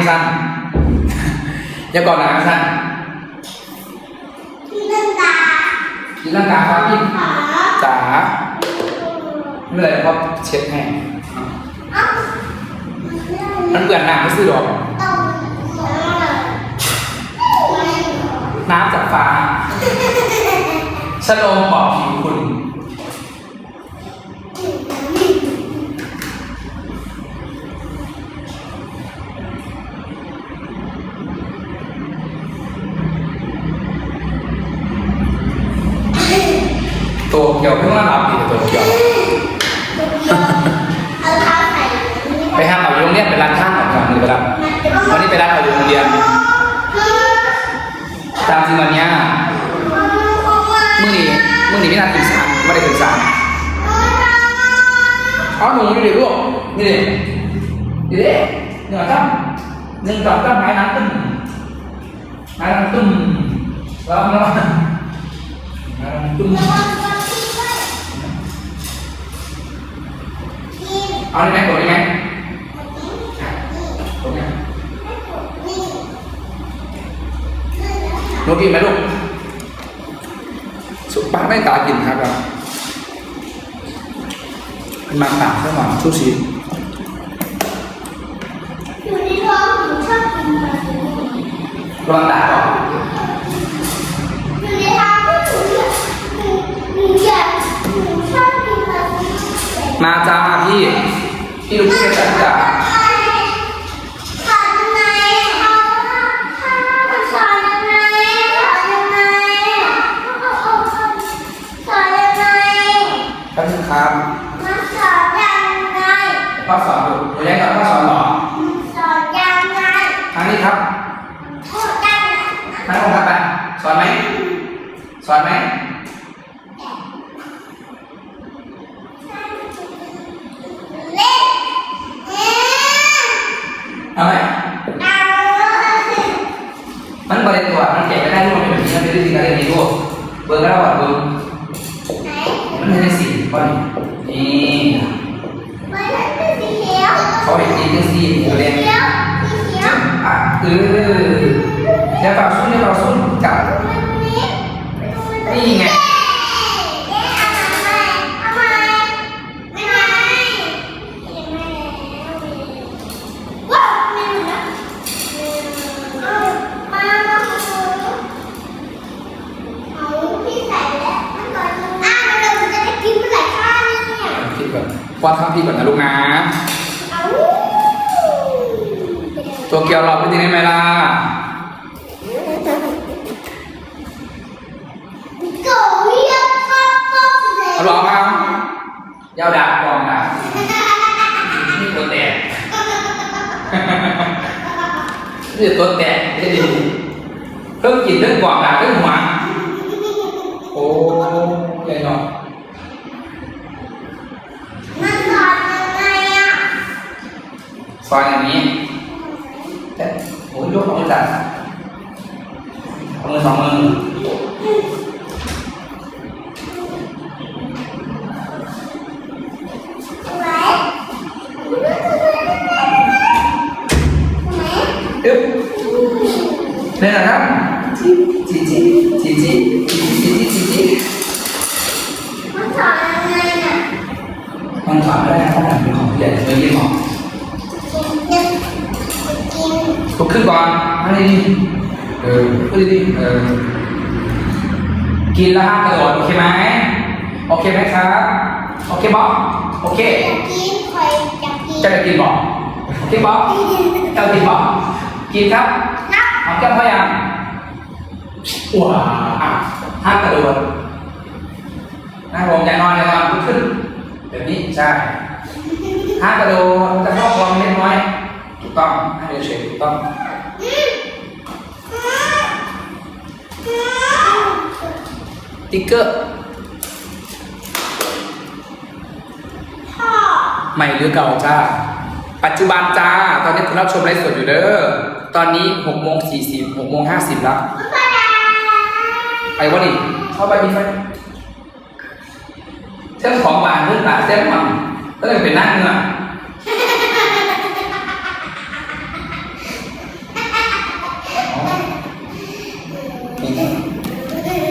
งสั้นอย่าก่อนหนาสั้นพี่นันตากินร่างกายครับพี่ขาจ๋าไม่เป็นไรเพราะเช็ดให้เอ้ามันเปื่อนน้ำไม่ซื้อดอกต้องไม่น้ำจากฟ้าชะโลมปอบผิวคุณ ตัวเกี่ยวเพิ่งมาหลับอีกตัวเกี่ยวเอาเท้าใส่ไปห้ามเอาอยู่โรงเรียนไปร้านข้างก่อนครับหรือไปร้านวันนี้ไปร้านเอาอยู่โรงเรียนตามจริงวันเนี้ยมื่อนี้มื่อนี้ไม่นานถึงสามไม่ได้ถึงสามเอาหนูนี่ดิลูกนี่ดินี่ดิหนึ่งสองหนึ่งสองสามไม้น้ำตึ้มไม้น้ำตึ้มแล้วแล้วไม้น้ำตึ้ม เอาได้ไหมกดได้ไหมกดได้ไหมหนูกินไหมลูกสุป้าไม่ตากินครับเราเป็นมาต่างใช่ไหมซูชิอยู่ในท้องหนูชอบกินปลาทูระวังตาก่อนอยู่ในท้องหนูหนูอยากหนูชอบกินปลาทูมาจ้าพี่ ที่รู้จักจัดการท่านครับพ่อสอนดูหนูเล็กกับพ่อสอนหรอทางนี้ครับทางนี้ครับสอนไหมสอนไหม รื่องประเด็นตัวมันเก็บไม่ได้ทุกคนเป็นแบบนี้มันเป็นวิธีการเรียนรู้เบอร์เก้าอะเบอร์มันไม่ได้สี่ป้อนนี่เป็นสี่ประเด็อะเจ้วฟัง ก่อนวาดข้างพี่ก่อนนะลูกนะเอาตัวเกียวรอพี่จริงได้ไหมล่ะโกยอะป๊อปป๊อปเลยเอาหรอครับยาวดาบกองดาบนี่ตัวแตกนี่ตัวแตกได้ดีเพิ่มกินเรื่องกองดาบเรื่องหัวโฟังอย่างนี้แต่โอ้ยยกสองมือจัดเอามือสองมือ กินครับนับหอมแก้มพ่อยังว้าอะห้ามกระโดดนั่งลงใจนอนเลยนอนลุกขึ้นแบบนี้ใช่ห้ามกระโดดจะครอบครองเล็กน้อยถูกต้องให้เฉยๆถูกต้องติ๊กเกอร์พ่อใหม่หรือเก่าจ้า ปัจจุบันจ้า ตอนนี้คุณรับชมไลฟ์สดอยู่เด้อ ตอนนี้หกโมงสี่สิบหกโมงห้าสิบแล้วไปวะนี่เข้าไปมีไฟเส้นของหวานเส้นตาเส้นมันก็เลยไปนนั่งเงือ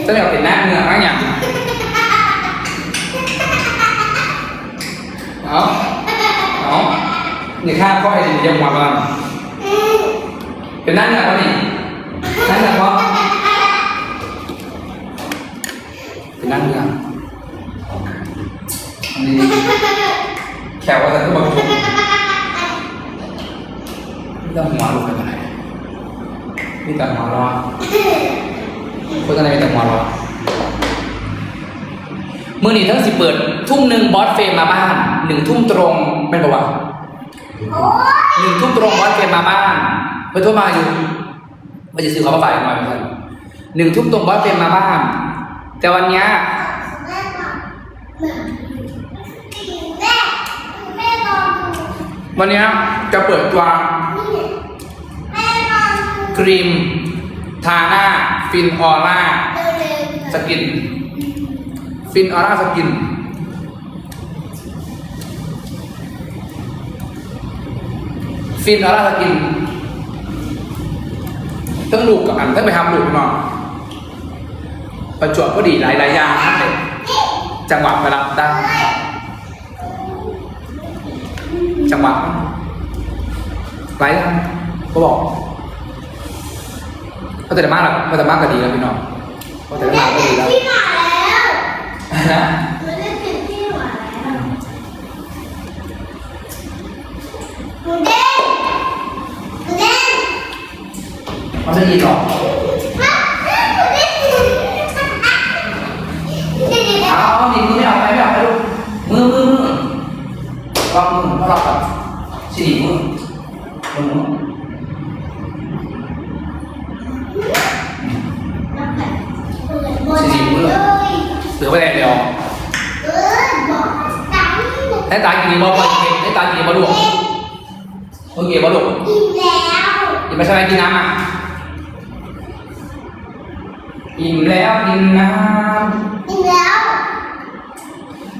ก็เลยเป็นนั่งเงือกมั้งอย่างเอาเอานี่ข้าก็ไอ้ยังหวาน เป็นน้าเนื้อปะนี่หน้าเนื้อปะเป็นหน้าเนื้ออันนี้แขวว่าจะต้องมาชมไม่ต้องหัวลูกไปไหนนี่แต่หัวรอคนอะไรมีแต่หัวรอมือหนีทั้งสิเปิด ทุ่มหนึ่งบอสเฟรมมาบ้านหนึ่งทุ่มตรงเป็นประวัติหนึ่งทุ่มตรงบอสเฟรมมาบ้าน เพื่อนโทรมาอยู่ว่าจะซื้อเขามาฝ่ายมาเหมือนกันหนึ่งทุ่มตรงบอสเฟรมมาบ้านแต่วันเนี้ยแม่นอนแม่แม่นอนวันเนี้ยจะเปิดตัวแม่นอนครีม ทาหน้า ฟินออร่าสกิน ฟินออร่าสกิน ฟินออร่าสกิน ต้องดูกับอันถ้าไปทำดูพี่น้องประจวบก็ดีหลายหลายๆอย่างครับเนี่ยจังหวะไปรับได้จังหวะหลายอย่างก็บอกก็แต่มากหรอกก็แต่มากก็ดีแล้วพี่น้องก็แต่ๆมากก็ดีแล้ว ที่มาแล้ว นะ ไม่ได้ติดที่มาแล้วหมูเด้งหมูเด้ง มันจะดีหรอกฮะหมูเด้งเดี๋ยวๆเอาเอาดีมือไม่เอาไปไม่เอาไปลูกมือมือมือรอบมือรอบกับสี่มือมือมือๆหมดเลยเหลือไปแดงเดียวเออบอกตังค์ให้ตากินบอลไปให้ตากินบอลลูกโอเคบอลลูกอิ่มแล้วอิ่มไปใช่ไหมกินน้ำอะ อิ่มแล้วกินน้อิ่มแล้ว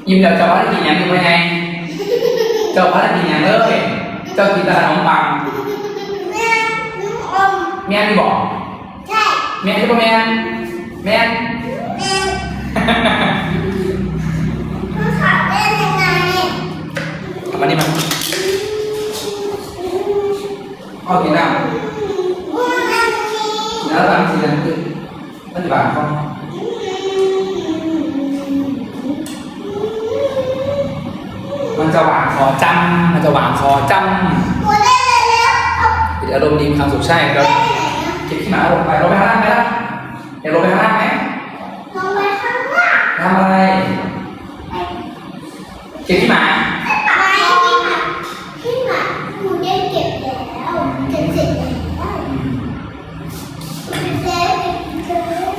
ำอิ่มแล้วเจ้าว่าได้กินยังกินไปไงเจ้าว่าได้กินยังเลยเจ้ากินแต่ขนมปังแม่น้ำอมแม่ที่บอกใช่แม่ที่บอกแม่แม่แม่ต้องขับเล่นยังไงมานี่มาเอากินน้ำอืมอันนี้แล้วบางทีนั้นคือ มันจะบางเขามันจะหวานคอจำมันจะหวานคอจหมูเด้งเลยแล้วเอาำเป็นอารมณ์ดีมีความสุขใช่แล้วเด้งไหนนะเก็บขี้หมาลงไปลงไปข้างล่างไหมล่ะเดี๋ยวลงไปข้างล่างไหมลงไปข้างล่างทำอะไร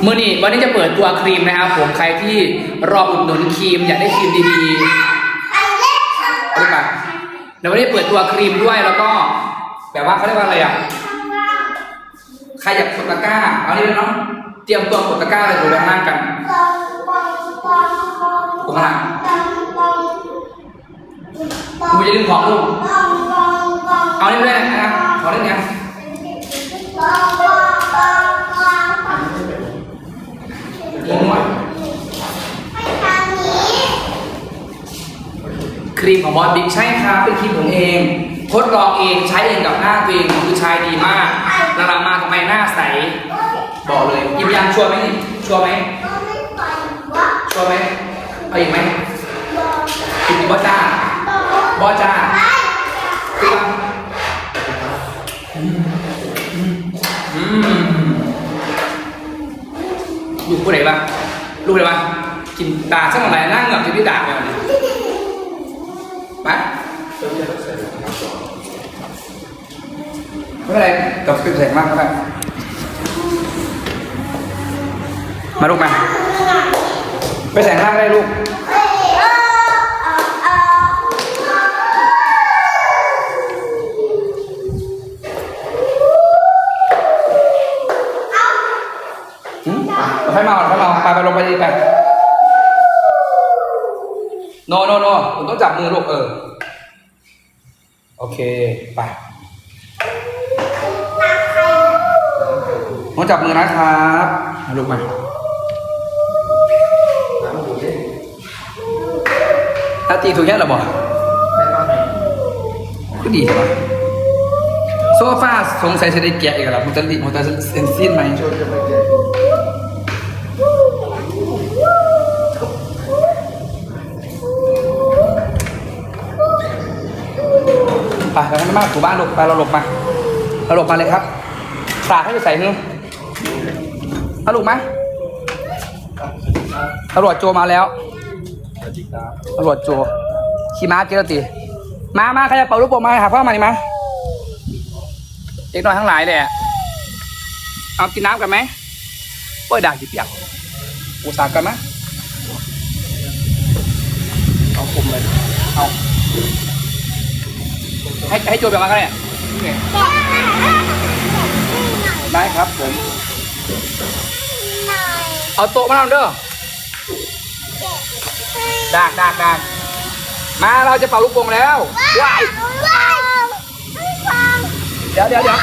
ก็บแล้วมือนี่วันนี้จะเปิดตัวครีมนะครับผมใครที่รออุดหนุนครีมอยากได้ครีมดีไอ้เล็กข้างๆรู้ปะเดี๋ยววันนี้เปิดตัวครีมด้วยแล้วก็แบบว่าเขาเรียกว่าอะไรอะใครอยากกดตะกร้าเอานี่เลยเนาะเตรียมตัวกดตะกร้าเลยดูด้านล่างกันปองปองปองปองตงข้างหลังปองปองปองคุณจะลืมของลูกปองปองปองเอานี่เลยนะครับขอเล่นนะปองปองปองปอง ลงมา ไปทางนี้ ครีมของบอสบิ๊กใช่ครับเป็นครีมผมเอง ทดลองเองใช้เองกับหน้าตัวเองคือใช้ดีมากหลังๆมาทำไมหน้าใส บอกเลยยิ้มยังชัวร์ไหมนี่ชัวร์ไหมชัวร์ไหมเอาอีกไหมบอกกินบอสจ้าบอสจ้าไปคืออืมอืมอยู่ผู้ไหนบ้างลูกไหนบ้างกินตาสักหน่อยนั่งเหงือกจะพี่ด่าไปวันนี้ไป ไม่เป็นไรกับเป็นแสงมากครับมาลูกมาไปแสงล่างได้ลูกเอ้ยเออเออเออเอาหืมค่อยมาก่อนค่อยมาไปไปลงไปดีไปโนโนโนคุณต้องจับมือลูกเออ โอเค ไป น้อจับมือนะครับลูกมาอาตีถูกแค่หรอบอกก็ดีแต่ว่าโซฟาสงสัยจะได้แกะอีกแล้วมันจะดีมันจะเซนซีนไหมไปแล้วมันมากถูบ้านหลบไปเราหลบมาเราหลบมาเลยครับตาให้ใส่นึง เอาลูกไหมตำรวจโจมาแล้วสวัสดีครับตำรวจโจขี่ม้าเกลตีมามาใครจะเป่าลูกโป่งมาหาพ่อมาดิมาเด็กน้อยทั้งหลายเลยอะเอากินน้ำกันไหมโอ้ยด่างจีเปียกอุตส่าห์กันไหมเอาคุมเลยเอาให้ให้โจแบบมากันเนี่ยได้ครับผม เอาโต๊ะมาทำเด้อดากดากดากมาเราจะเป่าลูกโป่งแล้วว้ายเดี๋ยวเดี๋ยวเดี๋ยว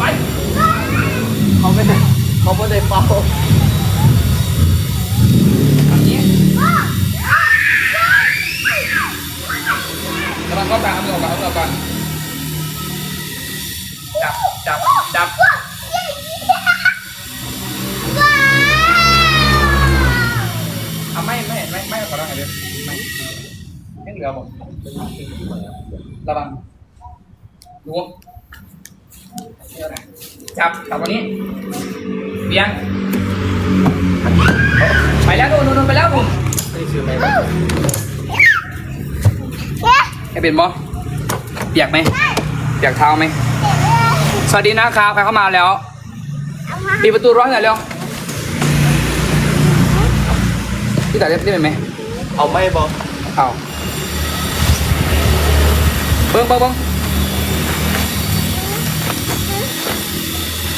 ว้ายเขาไม่ได้เขาไม่ได้เป่าอันนี้กำลังเข้าตาเอามือออกก่อนเอามือออกก่อน จับจับจับเอาไม่ไม่ไม่ไม่ขอร้องหน่อยเดียวไม่ไม่เหลือผมระวังดูจับจับวันนี้เบียงไปแล้วนู่นนู่นไปแล้วผมไม่ซื้อไมให้เป็นบอเปียกไหมเปียกเท้าไหม สวัสดีนะครับใครเข้ามาแล้วปิดประตูร้อนหน่อยเร็วพี่แต่เรียบได้ไหมเอาไม่บอกเอาเบิ้งเบิ้งเบิ้ง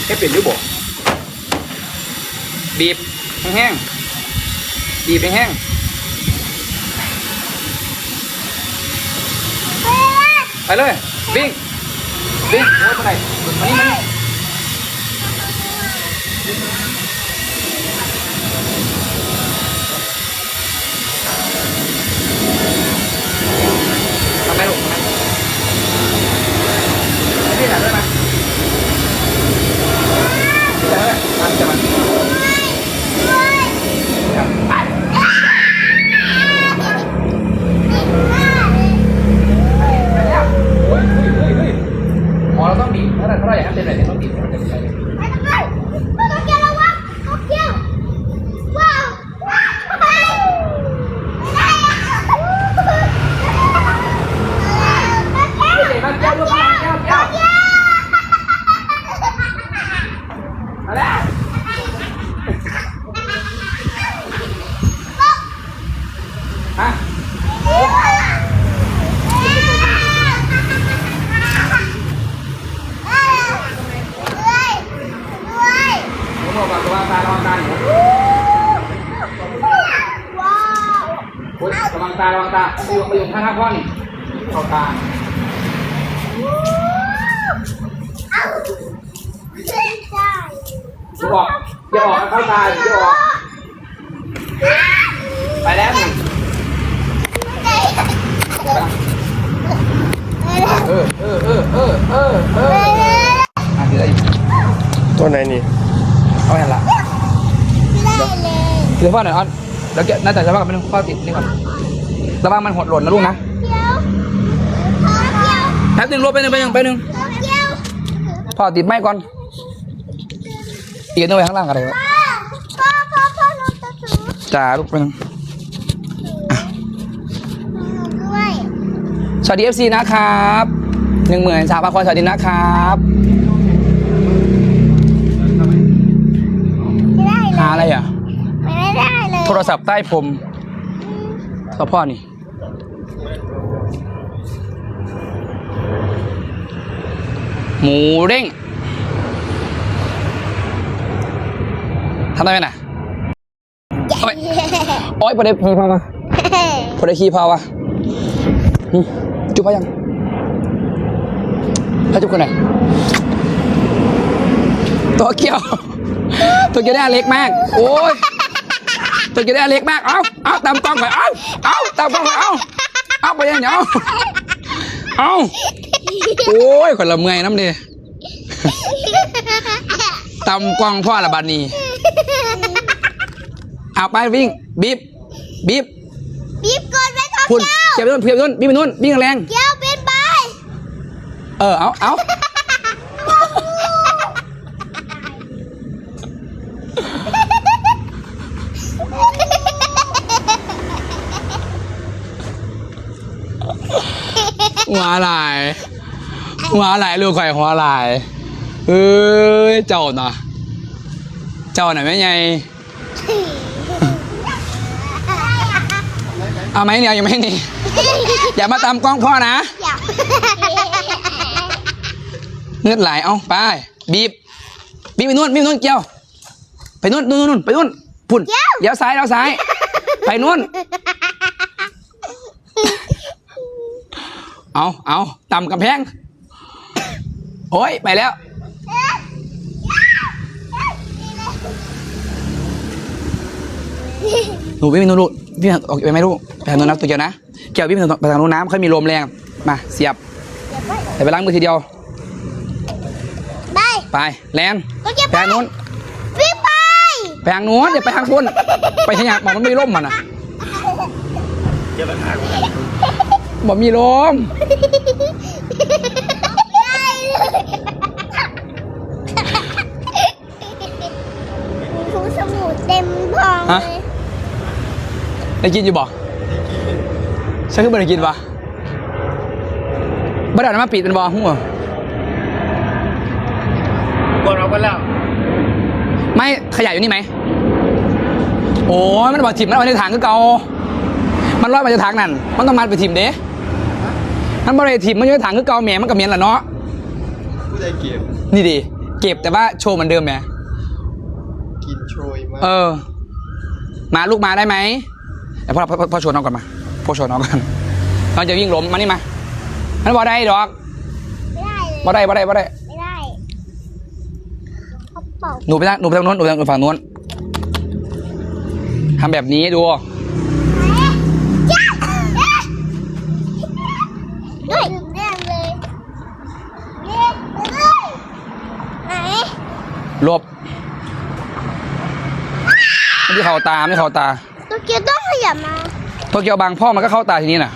ให้เปลี่ยนยุบบ่บีบแห้งๆบีบแห้งๆไปเลยวิ่ง วิ่งโอ้ยไปไหนมานี่มานี่ทำไมลูกทำไมให้พี่หน่อยได้ไหมพี่หน่อยได้ไหมมาจะมาครับไปไปแล้วเฮ้ยเฮ้ยเฮ้ยเฮ้ยหมอเราต้องบีบถ้าเราถ้าเราอยากให้เป็นแบบนี้ต้องบีบให้มันเป็นแบบนี้เฮ้ยมาแก้วลูกมาแก้วแก้วมาแล้วฮะผมบอกก่อนระวังตาระวังตาหนูโอ๊ยระวัง ตาระวังตาไปอยู่ไปอยู่ข้างๆพ่อนี่เข้าตาอย่าออกอย่าออกเข้าตาอย่าออก ไปแล้วหนึ่งเออเออเออเออเออเอออะเดี๋ยวได้อีกตัวไหนนี่เอาไปหันละ เดี๋ยวพ่อหน่อยอ้อนเดี๋ยวแกน่าจะจะว่ากันไม่ต้องพ่อติดนี่ก่อน ระวังมันหดหล่นนะลูกนะแป๊บหนึงรวบไปหนึ่งไปหนึ่งไปหนึ่งพ่อติดไม้ก่อนอีกนึงไปข้างล่างอะไรวะจ่าลูกไปหนึ่งสวัสดีเอฟซีนะครับหนึ่งหมื่นสามพันคนสวัสดีนะครับหาอะไรอะไม่ได้เลยโทรศัพท์ใต้ผม ต่อพ่อนี่หมูเด้งทำได้ไหมน่ะโอ้ยโอ้ยพอได้พีพาวะพอได้คีพาวะหึจุ๊บไปยังให้จุ๊บกันหน่อยตัวเกี่ยวตัวจะได้เล็กมาก โอ้ย ตัวจะได้เล็กมาก เอาเอาตามกล้องไปเอาเอาตามกล้องไปเอาเอาไปยังเนาะเอาโอ้ยคนละเมื่อยน้ำดิตามกล้องพ่อละบาดนี้เอาไปวิ่งบีบบีบบีบก่อนไปท้องพุ่นเจ้าเก็บไปนู่นเก็บไปนู่นบีบไปนู่นวิ่งแรงเจ้าเป็นใบเออเอาเอา หัวไหลายหัวไหลายลูกข่อยหัวไหลายเอ้ยเจ้าน่ะ เจ้าน่ะแม่ไงเอาไหมเนี่ยยังไม่นี่อย่ามาตามกล้องพ่อนะอยากเลือดไหลเอาไปบีบบีบไปนู่นบีบไปนู่นเกี่ยว ไปนู่นนู่นนู่นไปนู่นพุ่นเดี๋ยวซ้ายเดี๋ยวซ้าย ไปนู่น เอาเอาต่ำกำแพง โอ้ย ไปแล้ว หนูวิ่งไปนู่นลูกวิ่งออกไปไหมลูกไปทางนู้นนะตัวเกียวนะเกี่ยววิ่งไปทางไปทางนู้นน้ำค่อยมีลมแรง มา เสียบเดี๋ยวไปล้างมือทีเดียว ไป ไป แลนก็จะไปทางนู้นวิ่งไปไปทางนู้นอย่าไปทางพุ่นไปทางหยาบบอกมันไม่มีร่มมันอะเจ้าปัญหา บอกมีลมถุงสมุดเต็มพองเลยได้กินอยู่บอกฉันคือไม่ได้กินปะบ้านเรามาปิดเป็นบอหัวกดออกไปแล้วไม่ขยะอยู่นี่ไหม โอ้ยมันบอกถิ่มมันเอาไปในถังก็เก่ามันรอดมาจากถังนั่น มันต้องมันไปถิ่มเด้ มันบริถิ่มมันอยู่ในถังก็เก่าแหมมันกับเมียนแหละเนาะผู้ใดเก็บนี่ดิเก็บแต่ว่าโชว์เหมือนเดิมแหมกินโชยมากเออ มาลูกมาได้ไหมเดี๋ยวพ่อพ่อพ่อชวนน้องก่อนมาพ่อชวนน้องก่อนน้องจะวิ่งล้มมานี่มามันบ่ได้ดอกไม่ได้เลยบ่ได้บ่ได้บ่ได้ไม่ได้เขาเป่าหนูไปทางหนูไปทางโน้นหนูไปทางฝั่งโน้นทำแบบนี้ดู จ้าด้วยแน่เลยเย้เลยไหน ห ลบไม่ได้เข้าตาไม่ได้เข้าตาตัวเกียวต้องขยับมาโตเกียวบางพ่อมันก็เข้าตาทีนี้น่ะ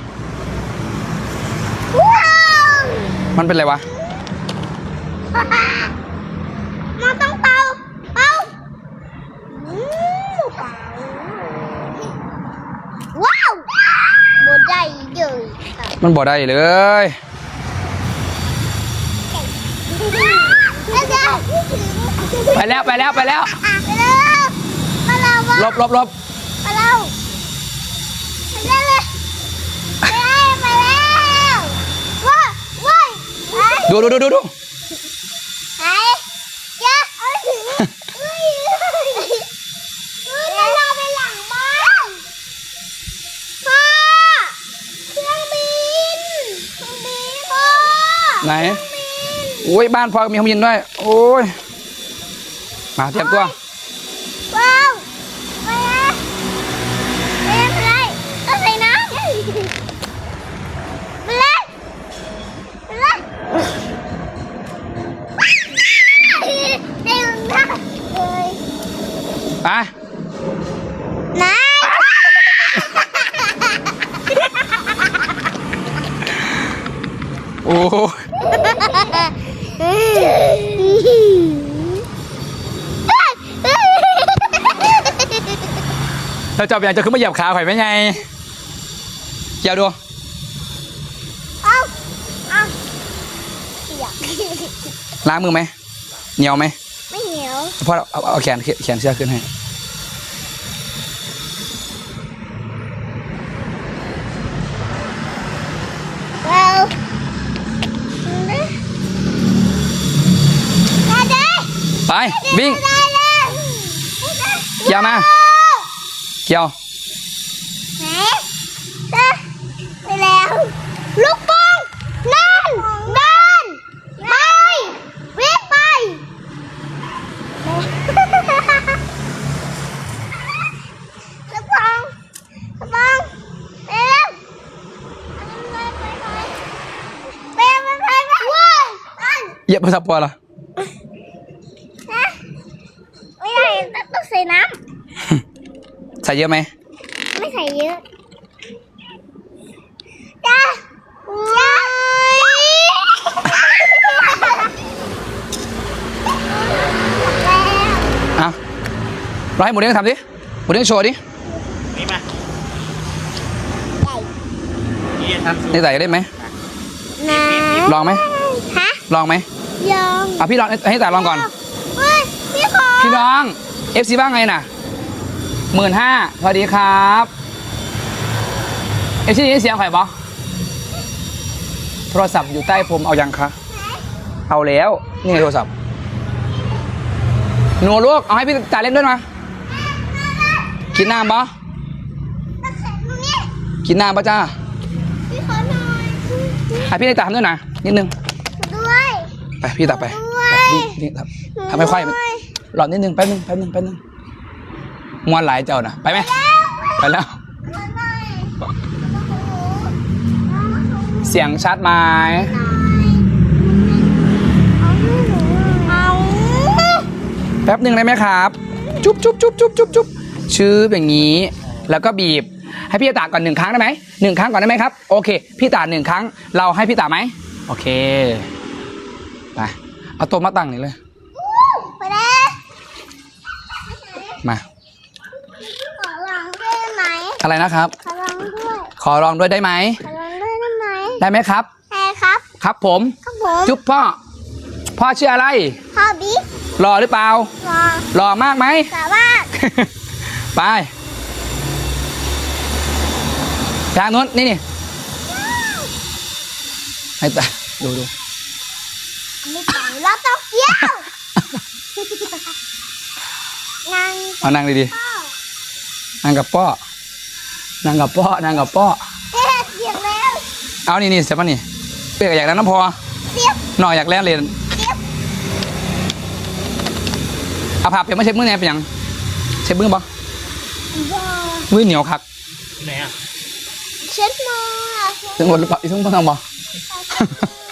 ว้าวมันเป็นไรวะ มาต้องเป่าเป่าอืมเป่าว้าวบดได้เลยค่ะมันบ่ได้เลย แล้วจะ ไปแล้วไปแล้วไปแล้วไปแล้วมาแล้วหลบหลบหลบมาแล้วไปแล้วเลยไปแล้วไปแล้วว้าวว้าวไปดูดูดูดูดูไหนเจ้าเอาถึงเฮ้ยเฮ้ยมันรอไปหลังบ้านพ่อเครื่องบินเครื่องบินพ่อไหนเครื่องบินโอ้ยบ้านพ่อมีห้องเย็นด้วยโอ้ย มาเตรียมตัวว้าวไปนะไปนะไปเลยเอาใส่น้ำไปเลยไปเลยเต็มท่าเลย ไป นาย โอ้ย เราจะไปไหนจะขึ้นมาเหยียบขาข่อยไหมไงเกี่ยวดูเอาเอาเปียกล้างมือไหมเหนียวไหมไม่เหนียวพ่อเอาเอาเอาแขนแขนเสื้อขึ้นให้เรามาเด้ไปวิ่งได้เลยเกี่ยวมา Ja. Ya, pasal apa lah? ใส่เยอะไหมำไม่ใส่เยอะจ้าจ้าอะเราให้หมูเด้งทำดิหมูเด้งโชว์ดินี่มาพี่ทำสูนี่ใส่ได้ไหมน้ลองไหมำฮะลองไหมยองอะพี่ลองให้แต่ลองก่อน เฮ้ยพี่ขอพี่น้องเอฟซีบ้างไงน่ะ หมื่นห้าสวัสดีครับเอฟซีนี่เสียงใครบอโทรศัพท์อยู่ใต้ผมเอายังคะ เอาแล้ว นี่ไงโทรศัพท์ หนูลูก เอาให้พี่จ่ายเล่นด้วยมากินน้ำปะตะแคงตรงนี้กินน้ำปะจ้าพี่ขอหน่อยให้พี่ได้ตักทำด้วยนะนิดนึงด้วยไปพี่ตักไปด้วยไปนี่นี่ทำทำไม่ค่อยหลอดนิดนึงแป๊บนึงแป๊บนึงแป๊บนึง มวนหลายเจ้านะไปไหมไปแล้ว เสียงชัดไหมเอาแป๊บหนึ่งได้ไหมครับ จุ๊บจุ๊บจุ๊บจุ๊บจุ๊บจุ๊บชื่ออย่างนี้ แล้วก็บีบ ให้พี่ตาก่อนหนึ่งครั้งได้ไหมหนึ่งครั้งก่อนได้ไหมครับ โอเค พี่ตาหนึ่งครั้ง เราให้พี่ตาไหมโอเค ไป เอาตัวมาตั้งนี่เลยไปเลยมา ขอลองด้วยไหม อะไรนะครับ ขอลองด้วยขอลองด้วยได้ไหมขอลองด้วยได้ไหมได้ไหมครับใช่ครับครับผม ครับผมจุ๊บพ่อ พ่อชื่ออะไรพ่อบิ๊กหล่อหรือเปล่าลองหล่อมากไหม สามารถไป ทางนู้นนี่นี่ให้ตาดูดูไม่ต่างเราต้องเกี้ยวนั่งเอานั่งดีเข้าๆนั่งกับป้อ นั่งกับป้อนั่งกับป้อเอ๊ะเสียงแล้วเอานี่นี่เสียป่ะนี่เปียกอยากแล้วน้ำพอเสียบหน่อยอยากแล่นเรียนเสียบเอาผ้าเปียกไม่เช็ดมือแน่เป็นหยังเช็ดมือปะว้ามือเหนียวคักไหนอะเช็ดมือถึงหมดหรือเปล่าถึงพ่อทำปะเช็ดมือ